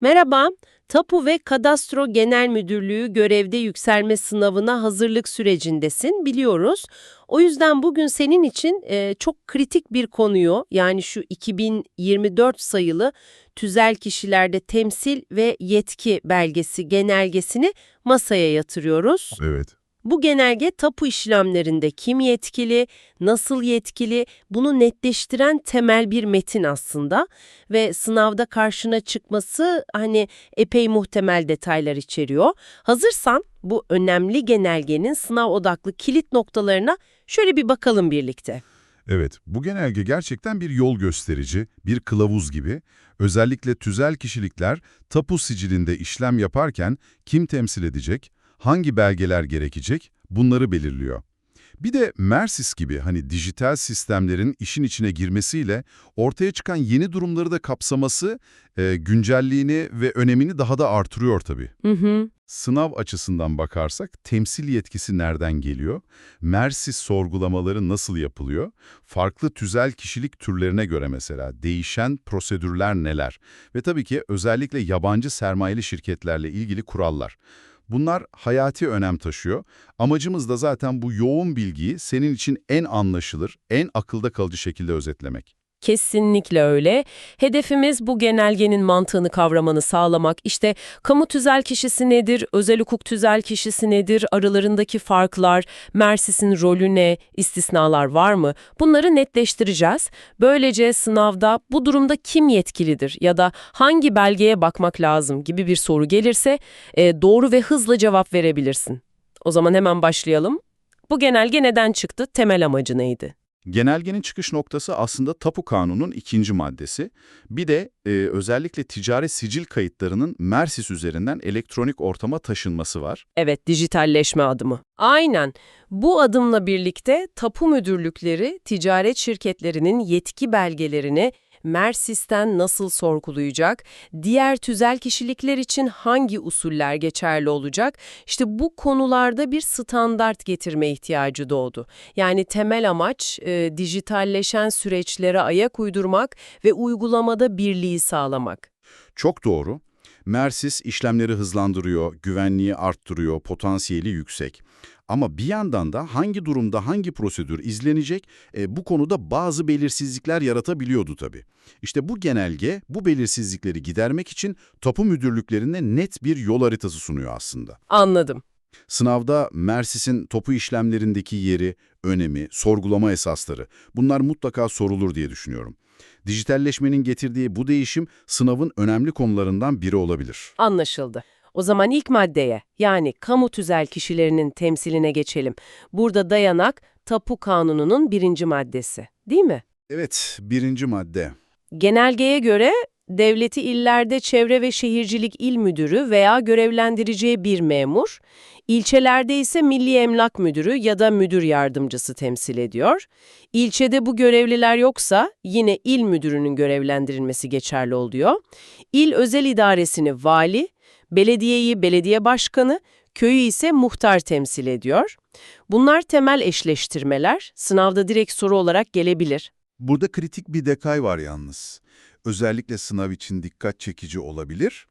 Merhaba, Tapu ve Kadastro Genel Müdürlüğü görevde yükselme sınavına hazırlık sürecindesin, biliyoruz. O yüzden bugün senin için e, çok kritik bir konuyu, yani şu 2024 sayılı tüzel kişilerde temsil ve yetki belgesi genelgesini masaya yatırıyoruz. Evet. Bu genelge tapu işlemlerinde kim yetkili, nasıl yetkili bunu netleştiren temel bir metin aslında ve sınavda karşına çıkması hani epey muhtemel detaylar içeriyor. Hazırsan bu önemli genelgenin sınav odaklı kilit noktalarına şöyle bir bakalım birlikte. Evet, bu genelge gerçekten bir yol gösterici, bir kılavuz gibi. Özellikle tüzel kişilikler tapu sicilinde işlem yaparken kim temsil edecek, hangi belgeler gerekecek bunları belirliyor. Bir de Mersis gibi hani dijital sistemlerin işin içine girmesiyle ortaya çıkan yeni durumları da kapsaması e, güncelliğini ve önemini daha da artırıyor tabii. Hı hı. Sınav açısından bakarsak temsil yetkisi nereden geliyor? Mersis sorgulamaları nasıl yapılıyor? Farklı tüzel kişilik türlerine göre mesela değişen prosedürler neler? Ve tabii ki özellikle yabancı sermayeli şirketlerle ilgili kurallar. Bunlar hayati önem taşıyor. Amacımız da zaten bu yoğun bilgiyi senin için en anlaşılır, en akılda kalıcı şekilde özetlemek. Kesinlikle öyle. Hedefimiz bu genelgenin mantığını kavramanı sağlamak. İşte kamu tüzel kişisi nedir, özel hukuk tüzel kişisi nedir, aralarındaki farklar, Mersis'in rolü ne, istisnalar var mı? Bunları netleştireceğiz. Böylece sınavda bu durumda kim yetkilidir ya da hangi belgeye bakmak lazım gibi bir soru gelirse e, doğru ve hızlı cevap verebilirsin. O zaman hemen başlayalım. Bu genelge neden çıktı, temel amacı neydi? Genelgenin çıkış noktası aslında Tapu Kanunu'nun ikinci maddesi. Bir de e, özellikle ticari sicil kayıtlarının Mersis üzerinden elektronik ortama taşınması var. Evet, dijitalleşme adımı. Aynen. Bu adımla birlikte tapu müdürlükleri ticaret şirketlerinin yetki belgelerini Mersis'ten nasıl sorgulayacak, diğer tüzel kişilikler için hangi usuller geçerli olacak, işte bu konularda bir standart getirme ihtiyacı doğdu. Yani temel amaç e, dijitalleşen süreçlere ayak uydurmak ve uygulamada birliği sağlamak. Çok doğru. Mersis işlemleri hızlandırıyor, güvenliği arttırıyor, potansiyeli yüksek. Ama bir yandan da hangi durumda hangi prosedür izlenecek e, bu konuda bazı belirsizlikler yaratabiliyordu tabii. İşte bu genelge bu belirsizlikleri gidermek için tapu müdürlüklerine net bir yol haritası sunuyor aslında. Anladım. Sınavda Mersis'in topu işlemlerindeki yeri, önemi, sorgulama esasları bunlar mutlaka sorulur diye düşünüyorum. Dijitalleşmenin getirdiği bu değişim sınavın önemli konularından biri olabilir. Anlaşıldı. O zaman ilk maddeye yani kamu tüzel kişilerinin temsiline geçelim. Burada dayanak Tapu Kanunu'nun birinci maddesi değil mi? Evet, birinci madde. Genelgeye göre devleti illerde Çevre ve Şehircilik İl Müdürü veya görevlendireceği bir memur, ilçelerde ise Milli Emlak Müdürü ya da müdür yardımcısı temsil ediyor. İlçede bu görevliler yoksa yine il müdürünün görevlendirilmesi geçerli oluyor. İl özel idaresini vali, belediyeyi belediye başkanı, köyü ise muhtar temsil ediyor. Bunlar temel eşleştirmeler, sınavda direkt soru olarak gelebilir. Burada kritik bir detay var yalnız. Özellikle sınav için dikkat çekici olabilir.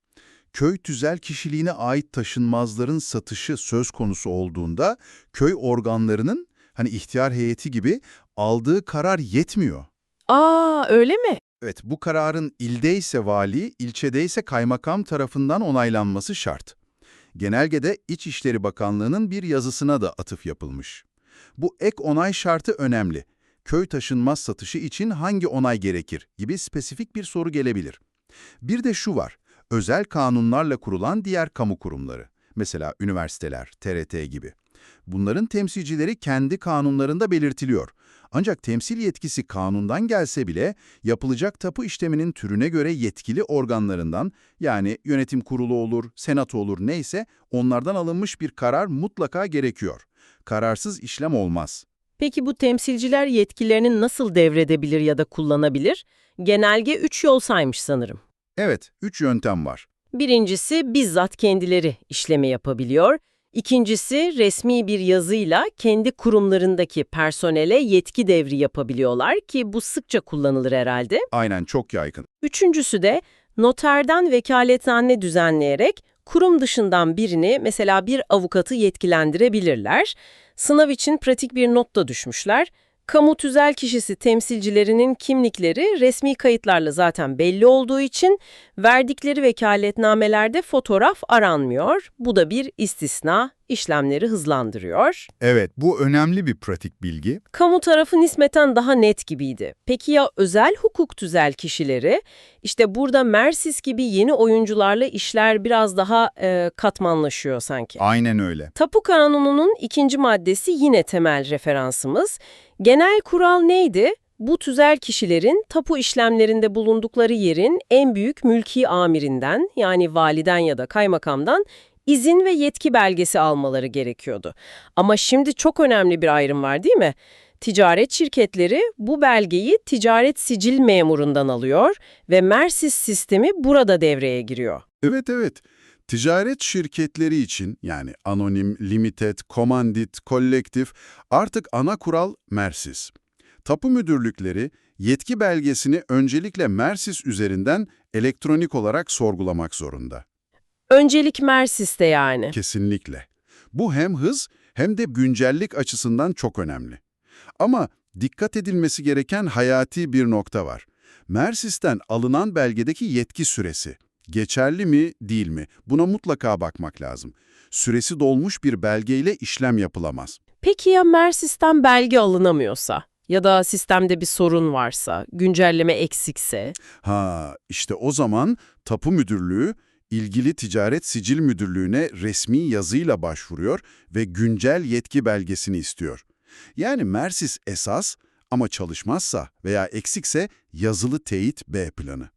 Köy tüzel kişiliğine ait taşınmazların satışı söz konusu olduğunda köy organlarının hani ihtiyar heyeti gibi aldığı karar yetmiyor. Aa öyle mi? Evet bu kararın ildeyse vali, ilçedeyse kaymakam tarafından onaylanması şart. Genelgede İçişleri Bakanlığı'nın bir yazısına da atıf yapılmış. Bu ek onay şartı önemli. Köy taşınmaz satışı için hangi onay gerekir gibi spesifik bir soru gelebilir. Bir de şu var, özel kanunlarla kurulan diğer kamu kurumları. Mesela üniversiteler, TRT gibi. Bunların temsilcileri kendi kanunlarında belirtiliyor. Ancak temsil yetkisi kanundan gelse bile yapılacak tapu işleminin türüne göre yetkili organlarından yani yönetim kurulu olur, senato olur neyse onlardan alınmış bir karar mutlaka gerekiyor. Kararsız işlem olmaz. Peki bu temsilciler yetkilerini nasıl devredebilir ya da kullanabilir? Genelge 3 yol saymış sanırım. Evet, üç yöntem var. Birincisi bizzat kendileri işlemi yapabiliyor. İkincisi resmi bir yazıyla kendi kurumlarındaki personele yetki devri yapabiliyorlar ki bu sıkça kullanılır herhalde. Aynen çok yaygın. Üçüncüsü de Noterden vekaletname düzenleyerek kurum dışından birini mesela bir avukatı yetkilendirebilirler. Sınav için pratik bir not da düşmüşler. Kamu tüzel kişisi temsilcilerinin kimlikleri resmi kayıtlarla zaten belli olduğu için verdikleri vekaletnamelerde fotoğraf aranmıyor. Bu da bir istisna, işlemleri hızlandırıyor. Evet, bu önemli bir pratik bilgi. Kamu tarafı nispeten daha net gibiydi. Peki ya özel hukuk tüzel kişileri? İşte burada Mersis gibi yeni oyuncularla işler biraz daha e, katmanlaşıyor sanki. Aynen öyle. Tapu Kanunu'nun ikinci maddesi yine temel referansımız. Genel kural neydi? Bu tüzel kişilerin tapu işlemlerinde bulundukları yerin en büyük mülki amirinden yani validen ya da kaymakamdan izin ve yetki belgesi almaları gerekiyordu. Ama şimdi çok önemli bir ayrım var değil mi? Ticaret şirketleri bu belgeyi ticaret sicil memurundan alıyor ve Mersis sistemi burada devreye giriyor. Evet evet. Ticaret şirketleri için yani anonim, limited, komandit, kolektif artık ana kural Mersis. Tapu müdürlükleri yetki belgesini öncelikle Mersis üzerinden elektronik olarak sorgulamak zorunda. Öncelik Mersis'te yani. Kesinlikle. Bu hem hız hem de güncellik açısından çok önemli. Ama dikkat edilmesi gereken hayati bir nokta var. Mersis'ten alınan belgedeki yetki süresi. Geçerli mi, değil mi? Buna mutlaka bakmak lazım. Süresi dolmuş bir belgeyle işlem yapılamaz. Peki ya Mersis'ten belge alınamıyorsa? Ya da sistemde bir sorun varsa, güncelleme eksikse? Ha, işte o zaman tapu müdürlüğü ilgili ticaret sicil müdürlüğüne resmi yazıyla başvuruyor ve güncel yetki belgesini istiyor. Yani Mersis esas ama çalışmazsa veya eksikse yazılı teyit B planı.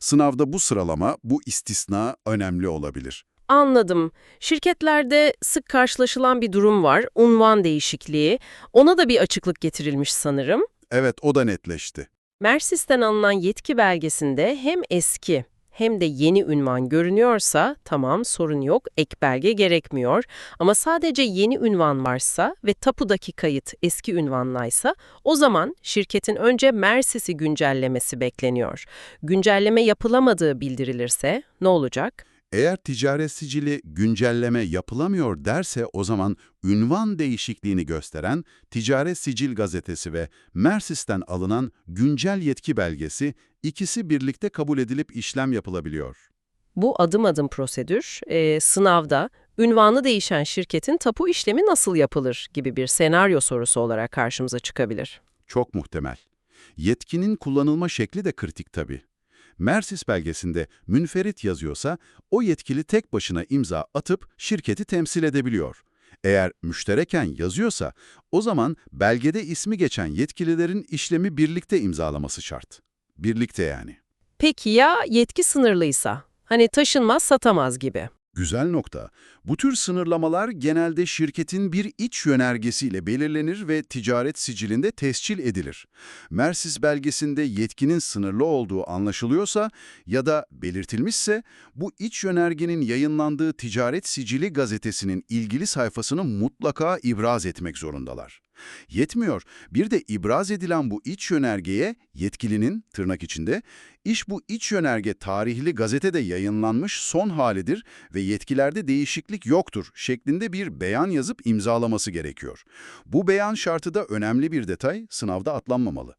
Sınavda bu sıralama, bu istisna önemli olabilir. Anladım. Şirketlerde sık karşılaşılan bir durum var, unvan değişikliği. Ona da bir açıklık getirilmiş sanırım. Evet, o da netleşti. Mersis'ten alınan yetki belgesinde hem eski hem de yeni ünvan görünüyorsa tamam sorun yok, ek belge gerekmiyor. Ama sadece yeni ünvan varsa ve tapudaki kayıt eski ünvanlaysa o zaman şirketin önce Mersis'i güncellemesi bekleniyor. Güncelleme yapılamadığı bildirilirse ne olacak? Eğer ticaret sicili güncelleme yapılamıyor derse o zaman ünvan değişikliğini gösteren Ticaret Sicil Gazetesi ve Mersis'ten alınan güncel yetki belgesi ikisi birlikte kabul edilip işlem yapılabiliyor. Bu adım adım prosedür, e, sınavda ünvanı değişen şirketin tapu işlemi nasıl yapılır gibi bir senaryo sorusu olarak karşımıza çıkabilir. Çok muhtemel. Yetkinin kullanılma şekli de kritik tabii. Mersis belgesinde münferit yazıyorsa o yetkili tek başına imza atıp şirketi temsil edebiliyor. Eğer müştereken yazıyorsa o zaman belgede ismi geçen yetkililerin işlemi birlikte imzalaması şart. Birlikte yani. Peki ya yetki sınırlıysa? Hani taşınmaz satamaz gibi. Güzel nokta. Bu tür sınırlamalar genelde şirketin bir iç yönergesiyle belirlenir ve ticaret sicilinde tescil edilir. Mersis belgesinde yetkinin sınırlı olduğu anlaşılıyorsa ya da belirtilmişse bu iç yönergenin yayınlandığı ticaret sicili gazetesinin ilgili sayfasını mutlaka ibraz etmek zorundalar. Yetmiyor, bir de ibraz edilen bu iç yönergeye yetkilinin, tırnak içinde, iş bu iç yönerge tarihli gazetede yayınlanmış son halidir ve yetkilerde değişiklik yoktur şeklinde bir beyan yazıp imzalaması gerekiyor. Bu beyan şartı da önemli bir detay, sınavda atlanmamalı.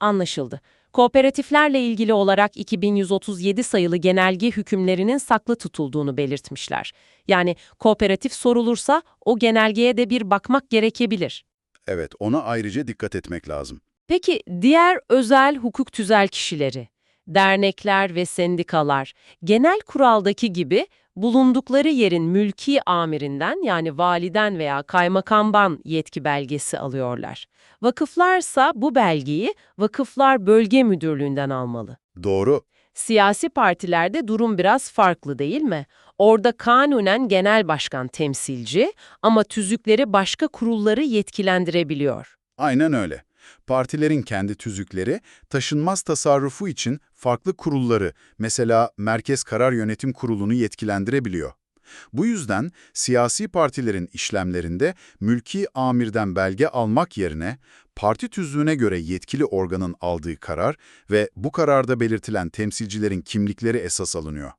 Anlaşıldı. Kooperatiflerle ilgili olarak 2137 sayılı genelge hükümlerinin saklı tutulduğunu belirtmişler. Yani kooperatif sorulursa o genelgeye de bir bakmak gerekebilir. Evet, ona ayrıca dikkat etmek lazım. Peki diğer özel hukuk tüzel kişileri, dernekler ve sendikalar genel kuraldaki gibi bulundukları yerin mülki amirinden yani validen veya kaymakamban yetki belgesi alıyorlar. Vakıflarsa bu belgeyi Vakıflar Bölge Müdürlüğü'nden almalı. Doğru. Siyasi partilerde durum biraz farklı değil mi? Orada kanunen genel başkan temsilci ama tüzükleri başka kurulları yetkilendirebiliyor. Aynen öyle. Partilerin kendi tüzükleri, taşınmaz tasarrufu için farklı kurulları, mesela Merkez Karar Yönetim Kurulu'nu yetkilendirebiliyor. Bu yüzden siyasi partilerin işlemlerinde mülki amirden belge almak yerine parti tüzüğüne göre yetkili organın aldığı karar ve bu kararda belirtilen temsilcilerin kimlikleri esas alınıyor.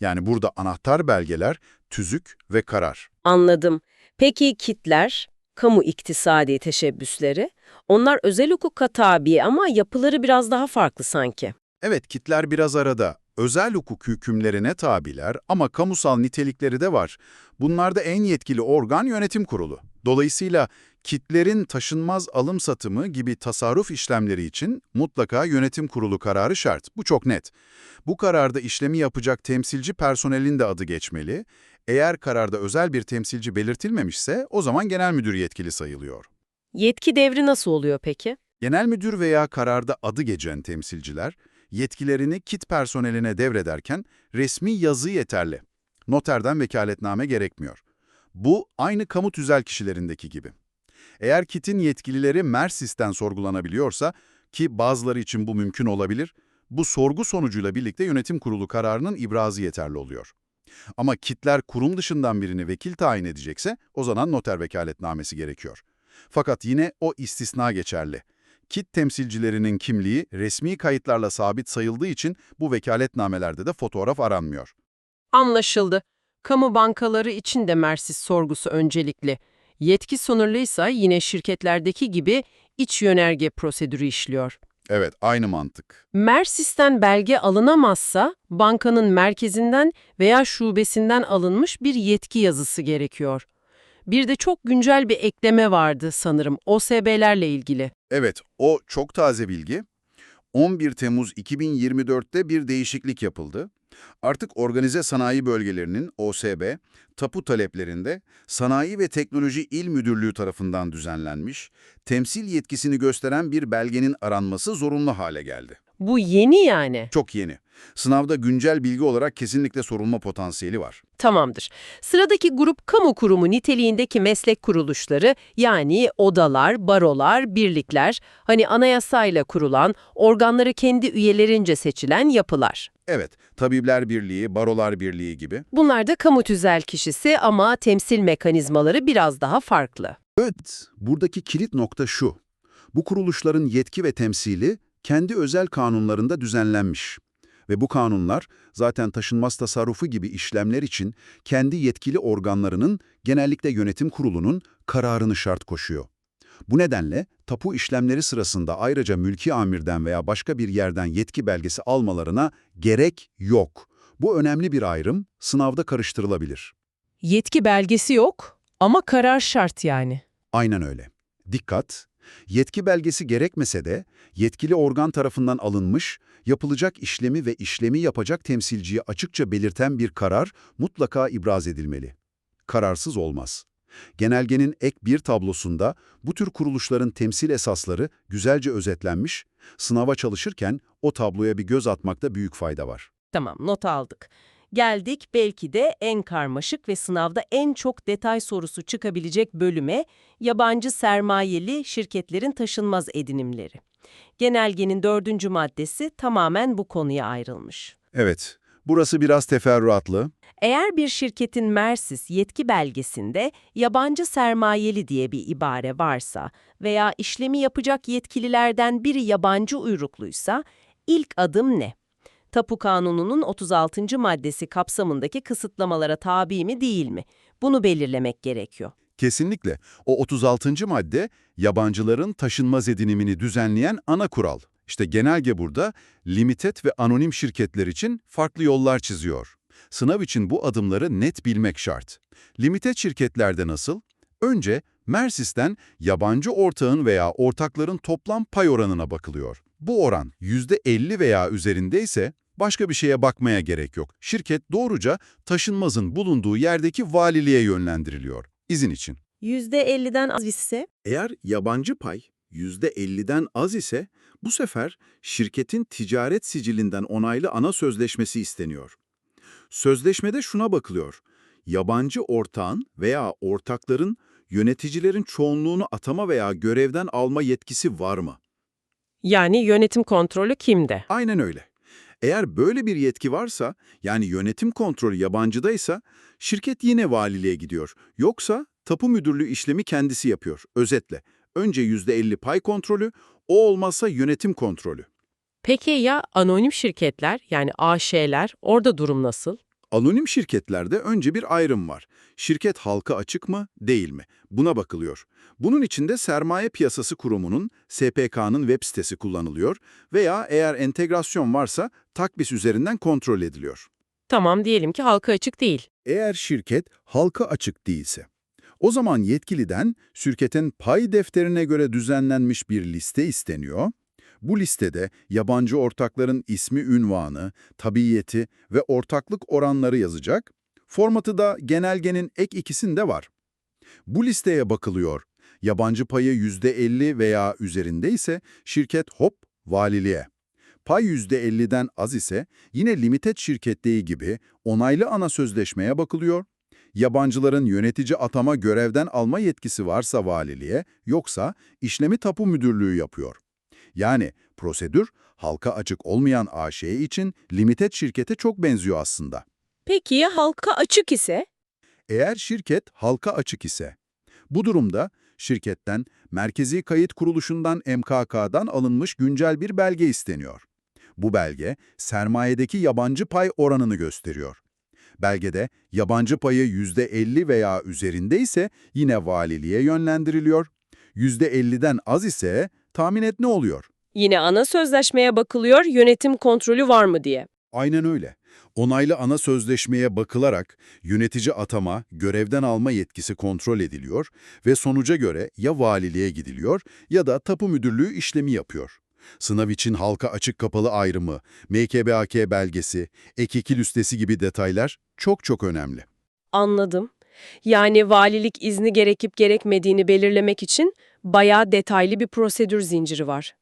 Yani burada anahtar belgeler, tüzük ve karar. Anladım. Peki kitler, kamu iktisadi teşebbüsleri, onlar özel hukuka tabi ama yapıları biraz daha farklı sanki. Evet, kitler biraz arada. Özel hukuk hükümlerine tabiler ama kamusal nitelikleri de var. Bunlarda en yetkili organ yönetim kurulu. Dolayısıyla kitlerin taşınmaz alım satımı gibi tasarruf işlemleri için mutlaka yönetim kurulu kararı şart. Bu çok net. Bu kararda işlemi yapacak temsilci personelin de adı geçmeli. Eğer kararda özel bir temsilci belirtilmemişse o zaman genel müdür yetkili sayılıyor. Yetki devri nasıl oluyor peki? Genel müdür veya kararda adı geçen temsilciler, yetkilerini kit personeline devrederken resmi yazı yeterli. Noterden vekaletname gerekmiyor. Bu aynı kamu tüzel kişilerindeki gibi. Eğer kitin yetkilileri Mersis'ten sorgulanabiliyorsa, ki bazıları için bu mümkün olabilir, bu sorgu sonucuyla birlikte yönetim kurulu kararının ibrazı yeterli oluyor. Ama kitler kurum dışından birini vekil tayin edecekse, o zaman noter vekaletnamesi gerekiyor. Fakat yine o istisna geçerli. Kit temsilcilerinin kimliği resmi kayıtlarla sabit sayıldığı için bu vekaletnamelerde de fotoğraf aranmıyor. Anlaşıldı. Kamu bankaları için de Mersis sorgusu öncelikli. Yetki sınırlıysa yine şirketlerdeki gibi iç yönerge prosedürü işliyor. Evet, aynı mantık. Mersis'ten belge alınamazsa bankanın merkezinden veya şubesinden alınmış bir yetki yazısı gerekiyor. Bir de çok güncel bir ekleme vardı sanırım OSB'lerle ilgili. Evet, o çok taze bilgi. 11 Temmuz 2024'te bir değişiklik yapıldı. Artık organize sanayi bölgelerinin OSB, tapu taleplerinde Sanayi ve Teknoloji İl Müdürlüğü tarafından düzenlenmiş, temsil yetkisini gösteren bir belgenin aranması zorunlu hale geldi. Bu yeni yani. Çok yeni. Sınavda güncel bilgi olarak kesinlikle sorulma potansiyeli var. Tamamdır. Sıradaki grup kamu kurumu niteliğindeki meslek kuruluşları yani odalar, barolar, birlikler, hani anayasayla kurulan, organları kendi üyelerince seçilen yapılar. Evet, Tabipler Birliği, Barolar Birliği gibi. Bunlar da kamu tüzel kişisi ama temsil mekanizmaları biraz daha farklı. Evet, buradaki kilit nokta şu. Bu kuruluşların yetki ve temsili kendi özel kanunlarında düzenlenmiş. Ve bu kanunlar zaten taşınmaz tasarrufu gibi işlemler için kendi yetkili organlarının, genellikle yönetim kurulunun kararını şart koşuyor. Bu nedenle tapu işlemleri sırasında ayrıca mülki amirden veya başka bir yerden yetki belgesi almalarına gerek yok. Bu önemli bir ayrım, sınavda karıştırılabilir. Yetki belgesi yok ama karar şart yani. Aynen öyle. Dikkat! Yetki belgesi gerekmese de yetkili organ tarafından alınmış, yapılacak işlemi ve işlemi yapacak temsilciyi açıkça belirten bir karar mutlaka ibraz edilmeli. Kararsız olmaz. Genelgenin ek bir tablosunda bu tür kuruluşların temsil esasları güzelce özetlenmiş, sınava çalışırken o tabloya bir göz atmakta büyük fayda var. Tamam, not aldık. Geldik belki de en karmaşık ve sınavda en çok detay sorusu çıkabilecek bölüme, yabancı sermayeli şirketlerin taşınmaz edinimleri. Genelgenin dördüncü maddesi tamamen bu konuya ayrılmış. Evet, burası biraz teferruatlı. Eğer bir şirketin Mersis yetki belgesinde yabancı sermayeli diye bir ibare varsa veya işlemi yapacak yetkililerden biri yabancı uyrukluysa ilk adım ne? Tapu Kanunu'nun 36. maddesi kapsamındaki kısıtlamalara tabi mi değil mi? Bunu belirlemek gerekiyor. Kesinlikle. O 36. madde yabancıların taşınmaz edinimini düzenleyen ana kural. İşte genelge burada limited ve anonim şirketler için farklı yollar çiziyor. Sınav için bu adımları net bilmek şart. Limited şirketlerde nasıl? Önce Mersis'ten yabancı ortağın veya ortakların toplam pay oranına bakılıyor. Bu oran %50 veya üzerindeyse başka bir şeye bakmaya gerek yok. Şirket doğruca taşınmazın bulunduğu yerdeki valiliğe yönlendiriliyor. İzin için. %50'den az ise? Eğer yabancı pay %50'den az ise bu sefer şirketin ticaret sicilinden onaylı ana sözleşmesi isteniyor. Sözleşmede şuna bakılıyor. Yabancı ortağın veya ortakların yöneticilerin çoğunluğunu atama veya görevden alma yetkisi var mı? Yani yönetim kontrolü kimde? Aynen öyle. Eğer böyle bir yetki varsa, yani yönetim kontrolü yabancıdaysa, şirket yine valiliğe gidiyor. Yoksa tapu müdürlüğü işlemi kendisi yapıyor. Özetle, önce %50 pay kontrolü, o olmazsa yönetim kontrolü. Peki ya anonim şirketler yani AŞ'ler orada durum nasıl? Anonim şirketlerde önce bir ayrım var. Şirket halka açık mı, değil mi? Buna bakılıyor. Bunun için de Sermaye Piyasası Kurumu'nun, SPK'nın web sitesi kullanılıyor veya eğer entegrasyon varsa Takbis üzerinden kontrol ediliyor. Tamam diyelim ki halka açık değil. Eğer şirket halka açık değilse, o zaman yetkiliden şirketin pay defterine göre düzenlenmiş bir liste isteniyor. Bu listede yabancı ortakların ismi, ünvanı, tabiyeti ve ortaklık oranları yazacak. Formatı da genelgenin ek ikisinde var. Bu listeye bakılıyor. Yabancı payı %50 veya üzerindeyse şirket hop valiliğe. Pay %50'den az ise yine limited şirketliği gibi onaylı ana sözleşmeye bakılıyor. Yabancıların yönetici atama görevden alma yetkisi varsa valiliğe, yoksa işlemi tapu müdürlüğü yapıyor. Yani prosedür halka açık olmayan AŞ için limited şirkete çok benziyor aslında. Peki ya halka açık ise? Eğer şirket halka açık ise, bu durumda şirketten Merkezi Kayıt Kuruluşu'ndan MKK'dan alınmış güncel bir belge isteniyor. Bu belge sermayedeki yabancı pay oranını gösteriyor. Belgede yabancı payı %50 veya üzerinde ise yine valiliğe yönlendiriliyor. %50'den az ise tahmin et ne oluyor? Yine ana sözleşmeye bakılıyor yönetim kontrolü var mı diye. Aynen öyle. Onaylı ana sözleşmeye bakılarak yönetici atama, görevden alma yetkisi kontrol ediliyor ve sonuca göre ya valiliğe gidiliyor ya da tapu müdürlüğü işlemi yapıyor. Sınav için halka açık kapalı ayrımı, MKBAK belgesi, ek iki listesi gibi detaylar çok çok önemli. Anladım. Yani valilik izni gerekip gerekmediğini belirlemek için bayağı detaylı bir prosedür zinciri var.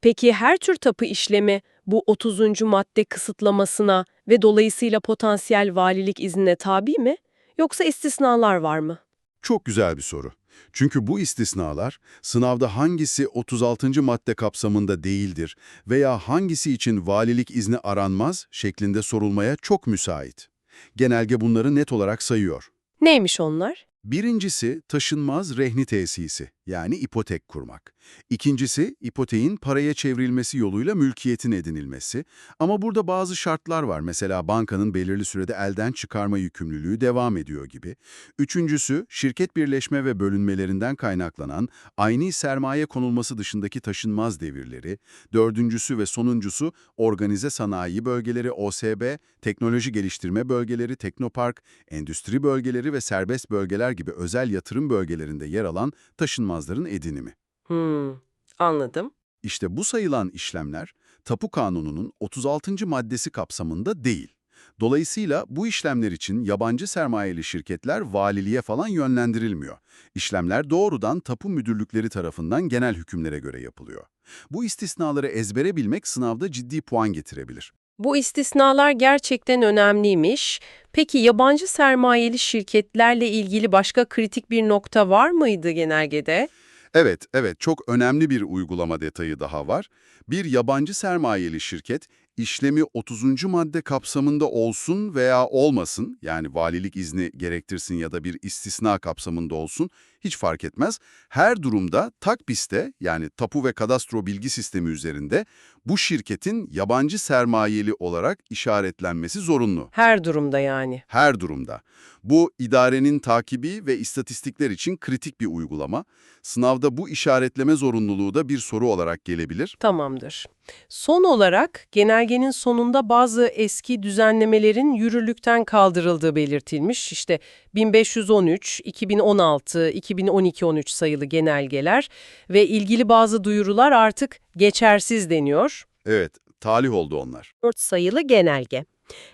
Peki her tür tapu işlemi bu 30. madde kısıtlamasına ve dolayısıyla potansiyel valilik iznine tabi mi? Yoksa istisnalar var mı? Çok güzel bir soru. Çünkü bu istisnalar sınavda hangisi 36. madde kapsamında değildir veya hangisi için valilik izni aranmaz şeklinde sorulmaya çok müsait. Genelge bunları net olarak sayıyor. Neymiş onlar? Birincisi taşınmaz rehni tesisi yani ipotek kurmak. İkincisi ipoteğin paraya çevrilmesi yoluyla mülkiyetin edinilmesi. Ama burada bazı şartlar var. Mesela bankanın belirli sürede elden çıkarma yükümlülüğü devam ediyor gibi. Üçüncüsü şirket birleşme ve bölünmelerinden kaynaklanan aynı sermaye konulması dışındaki taşınmaz devirleri. Dördüncüsü ve sonuncusu organize sanayi bölgeleri OSB, teknoloji geliştirme bölgeleri, teknopark, endüstri bölgeleri ve serbest bölgeler gibi özel yatırım bölgelerinde yer alan taşınmazların edinimi. Hmm, anladım. İşte bu sayılan işlemler Tapu Kanunu'nun 36. maddesi kapsamında değil. Dolayısıyla bu işlemler için yabancı sermayeli şirketler valiliğe falan yönlendirilmiyor. İşlemler doğrudan tapu müdürlükleri tarafından genel hükümlere göre yapılıyor. Bu istisnaları ezbere bilmek sınavda ciddi puan getirebilir. Bu istisnalar gerçekten önemliymiş. Peki yabancı sermayeli şirketlerle ilgili başka kritik bir nokta var mıydı genelgede? Evet, evet çok önemli bir uygulama detayı daha var. Bir yabancı sermayeli şirket işlemi 30. madde kapsamında olsun veya olmasın, yani valilik izni gerektirsin ya da bir istisna kapsamında olsun, hiç fark etmez. Her durumda TAKBİS'te yani Tapu ve Kadastro Bilgi Sistemi üzerinde bu şirketin yabancı sermayeli olarak işaretlenmesi zorunlu. Her durumda yani. Her durumda. Bu idarenin takibi ve istatistikler için kritik bir uygulama. Sınavda bu işaretleme zorunluluğu da bir soru olarak gelebilir. Tamamdır. Son olarak genelgenin sonunda bazı eski düzenlemelerin yürürlükten kaldırıldığı belirtilmiş. İşte 1513, 2016, 2012-13 sayılı genelgeler ve ilgili bazı duyurular artık geçersiz deniyor. Evet, talih oldu onlar. 4 sayılı genelge.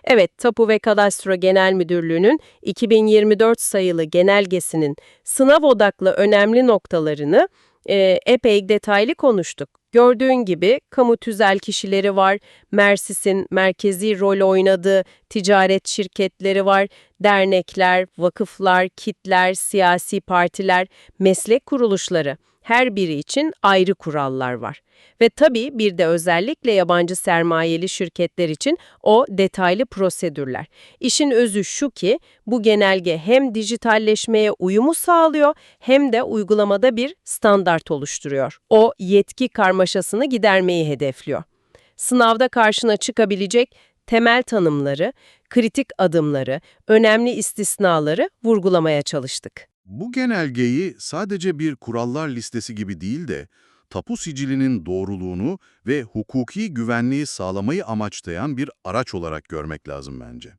Evet, Tapu ve Kadastro Genel Müdürlüğü'nün 2024 sayılı genelgesinin sınav odaklı önemli noktalarını e, epey detaylı konuştuk. Gördüğün gibi kamu tüzel kişileri var, Mersis'in merkezi rol oynadığı ticaret şirketleri var, dernekler, vakıflar, kitler, siyasi partiler, meslek kuruluşları, Her biri için ayrı kurallar var. Ve tabii bir de özellikle yabancı sermayeli şirketler için o detaylı prosedürler. İşin özü şu ki bu genelge hem dijitalleşmeye uyumu sağlıyor hem de uygulamada bir standart oluşturuyor. O yetki karmaşasını gidermeyi hedefliyor. Sınavda karşına çıkabilecek temel tanımları, kritik adımları, önemli istisnaları vurgulamaya çalıştık. Bu genelgeyi sadece bir kurallar listesi gibi değil de tapu sicilinin doğruluğunu ve hukuki güvenliği sağlamayı amaçlayan bir araç olarak görmek lazım bence.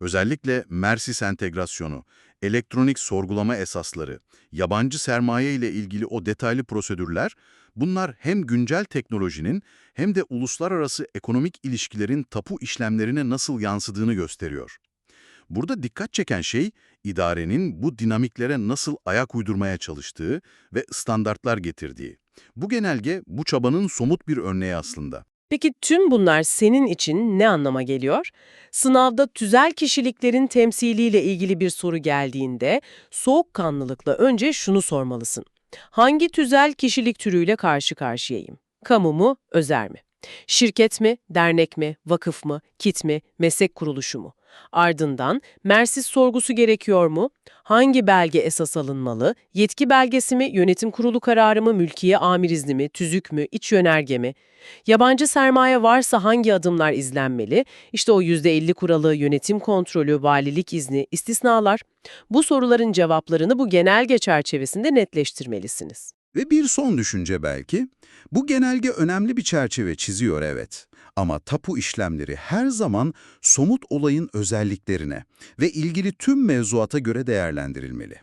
Özellikle Mersis entegrasyonu, elektronik sorgulama esasları, yabancı sermaye ile ilgili o detaylı prosedürler, bunlar hem güncel teknolojinin hem de uluslararası ekonomik ilişkilerin tapu işlemlerine nasıl yansıdığını gösteriyor. Burada dikkat çeken şey, idarenin bu dinamiklere nasıl ayak uydurmaya çalıştığı ve standartlar getirdiği. Bu genelge bu çabanın somut bir örneği aslında. Peki tüm bunlar senin için ne anlama geliyor? Sınavda tüzel kişiliklerin temsiliyle ilgili bir soru geldiğinde soğukkanlılıkla önce şunu sormalısın. Hangi tüzel kişilik türüyle karşı karşıyayım? Kamu mu, özel mi? Şirket mi, dernek mi, vakıf mı, kit mi, meslek kuruluşu mu? Ardından Mersis sorgusu gerekiyor mu? Hangi belge esas alınmalı? Yetki belgesi mi, yönetim kurulu kararı mı, mülkiye amir izni mi, tüzük mü, iç yönerge mi? Yabancı sermaye varsa hangi adımlar izlenmeli? İşte o %50 kuralı, yönetim kontrolü, valilik izni, istisnalar. Bu soruların cevaplarını bu genelge çerçevesinde netleştirmelisiniz. Ve bir son düşünce belki. Bu genelge önemli bir çerçeve çiziyor evet. Ama tapu işlemleri her zaman somut olayın özelliklerine ve ilgili tüm mevzuata göre değerlendirilmeli.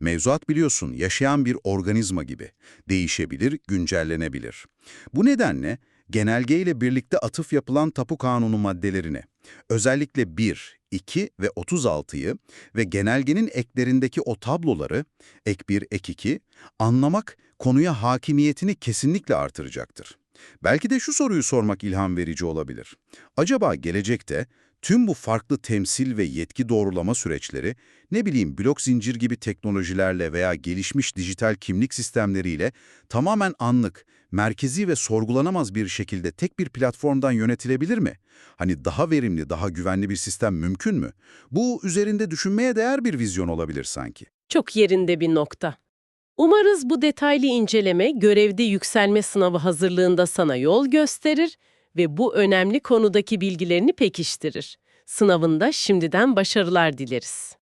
Mevzuat biliyorsun yaşayan bir organizma gibi. Değişebilir, güncellenebilir. Bu nedenle genelgeyle birlikte atıf yapılan tapu kanunu maddelerini, özellikle 1, 2 ve 36'yı ve genelgenin eklerindeki o tabloları, ek 1, ek 2, anlamak konuya hakimiyetini kesinlikle artıracaktır. Belki de şu soruyu sormak ilham verici olabilir. Acaba gelecekte tüm bu farklı temsil ve yetki doğrulama süreçleri, ne bileyim blok zincir gibi teknolojilerle veya gelişmiş dijital kimlik sistemleriyle tamamen anlık, merkezi ve sorgulanamaz bir şekilde tek bir platformdan yönetilebilir mi? Hani daha verimli, daha güvenli bir sistem mümkün mü? Bu üzerinde düşünmeye değer bir vizyon olabilir sanki. Çok yerinde bir nokta. Umarız bu detaylı inceleme görevde yükselme sınavı hazırlığında sana yol gösterir ve bu önemli konudaki bilgilerini pekiştirir. Sınavında şimdiden başarılar dileriz.